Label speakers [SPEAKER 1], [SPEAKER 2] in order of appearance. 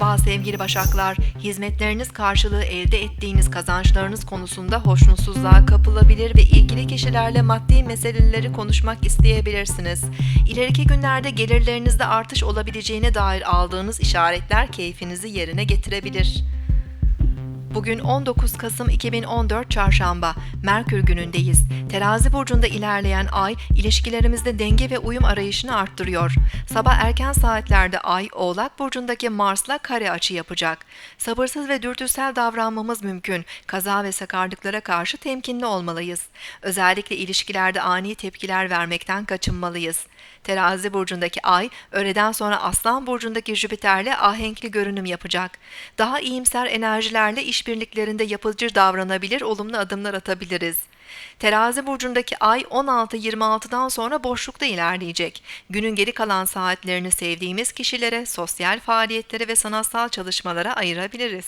[SPEAKER 1] Merhaba sevgili Başaklar. Hizmetleriniz karşılığı elde ettiğiniz kazançlarınız konusunda hoşnutsuzluğa kapılabilir ve ilgili kişilerle maddi meseleleri konuşmak isteyebilirsiniz. İleriki günlerde gelirlerinizde artış olabileceğine dair aldığınız işaretler keyfinizi yerine getirebilir. Bugün 19 Kasım 2014 Çarşamba, Merkür günündeyiz. Terazi burcunda ilerleyen ay ilişkilerimizde denge ve uyum arayışını arttırıyor. Sabah erken saatlerde ay Oğlak burcundaki Mars'la kare açı yapacak. Sabırsız ve dürtüsel davranmamız mümkün. Kaza ve sakarlıklara karşı temkinli olmalıyız. Özellikle ilişkilerde ani tepkiler vermekten kaçınmalıyız. Terazi burcundaki ay öğleden sonra Aslan burcundaki Jüpiter'le ahenkli görünüm yapacak. Daha iyimser enerjilerle işbirliklerinde yapıcı davranabilir, olumlu adımlar atabiliriz. Terazi burcundaki ay 16-26'dan sonra boşlukta ilerleyecek. Günün geri kalan saatlerini sevdiğimiz kişilere, sosyal faaliyetlere ve sanatsal çalışmalara ayırabiliriz.